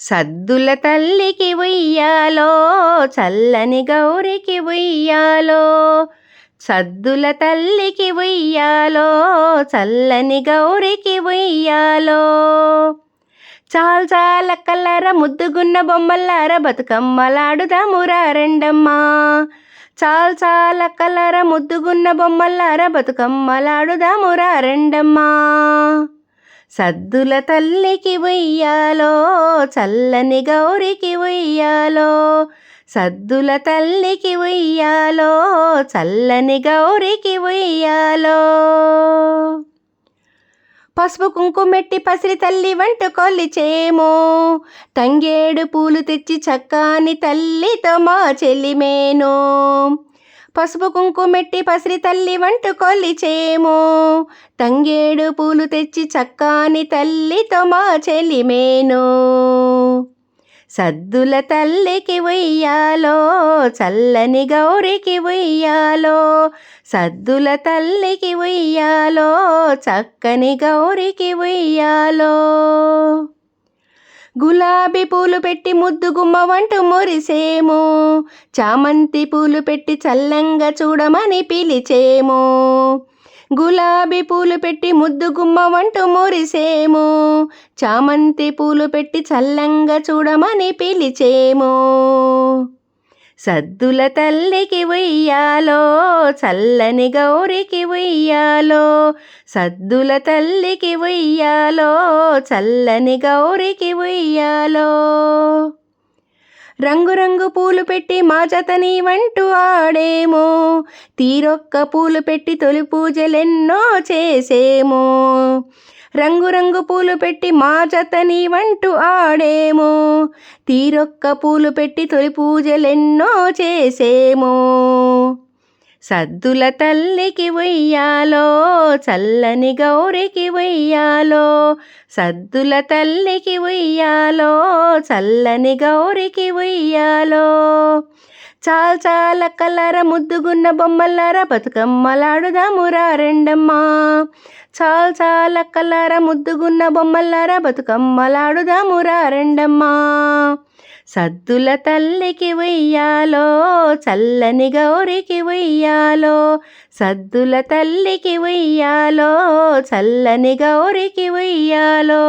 సద్దుల తల్లికి ఉయ్యాలో చల్లని గౌరికి ఉయ్యాలో. సద్దుల తల్లికి ఉయ్యాలో చల్లని గౌరికి ఉయ్యాలో. చాల్ చాల కల్లర ముద్దుగున్న బొమ్మల్లార బతుకమ్మలాడుదామురా రెండమ్మా. చాల్ చాల కల్లర ముద్దుగున్న బొమ్మల్లార బతుకమ్మలాడుదామురా రెండమ్మా. సద్దుల తల్లికి ఉయ్యాలో చల్లని గౌరికి ఉయ్యాలో. సద్దుల తల్లికి ఉయ్యాలో చల్లని గౌరికి ఉయ్యాలో. పసుపు కుంకుమెట్టి పసిరి తల్లి వంట కొల్లిచేమో తంగేడు పూలు తెచ్చి చక్కాని తల్లితో మా చెల్లిమేను పసుపు కుంకుమెట్టి పసిరి తల్లి వంటు కొల్లిచేమో తంగేడు పూలు తెచ్చి చక్కాని తల్లితో మా చెలిమేను సద్దుల తల్లికి ఉయ్యాలో చల్లని గౌరికి ఉయ్యాలో. సద్దుల తల్లికి ఉయ్యాలో చక్కని గౌరికి ఉయ్యాలో. గులాబీ పూలు పెట్టి ముద్దు గుమ్మ వంట మురిసేము. చామంతి పూలు పెట్టి చల్లంగా చూడమని పిలిచేము. గులాబీ పూలు పెట్టి ముద్దు గుమ్మ వంటూ మురిసేము. చామంతి పూలు పెట్టి చల్లంగా చూడమని పిలిచేము. సద్దుల తల్లికి ఉయ్యాలో చల్లని గౌరికి ఉయ్యాలో. సద్దుల తల్లికి ఉయ్యాలో చల్లని గౌరికి ఉయ్యాలో. రంగురంగు పూలు పెట్టి మా జతని వంటూ ఆడేమో. తీరొక్క పూలు పెట్టి తొలి పూజలెన్నో చేసేమో. రంగురంగు పూలు పెట్టి మా జతని వంటూ ఆడేమో. తీరొక్క పూలు పెట్టి తొలి పూజలెన్నో చేసేమో. సద్దుల తల్లికి వెయ్యాలో చల్లని గౌరికి వెయ్యాలో సద్దుల తల్లికి వెయ్యాలో చల్లని గౌరికి వెయ్యాలో చాల్ చాల కలర ముద్దుగున్న బొమ్మలార బతుకమ్మలాడుదామురా రెండమ్మా. చాల్ చాల కలర ముద్దుగున్న బొమ్మలార బతుకమ్మలాడుదామురా రెండమ్మా. సద్దుల తల్లికి ఉయ్యాలో చల్లని గౌరికి ఉయ్యాలో సద్దుల తల్లికి ఉయ్యాలో చల్లని గౌరికి ఉయ్యాలో.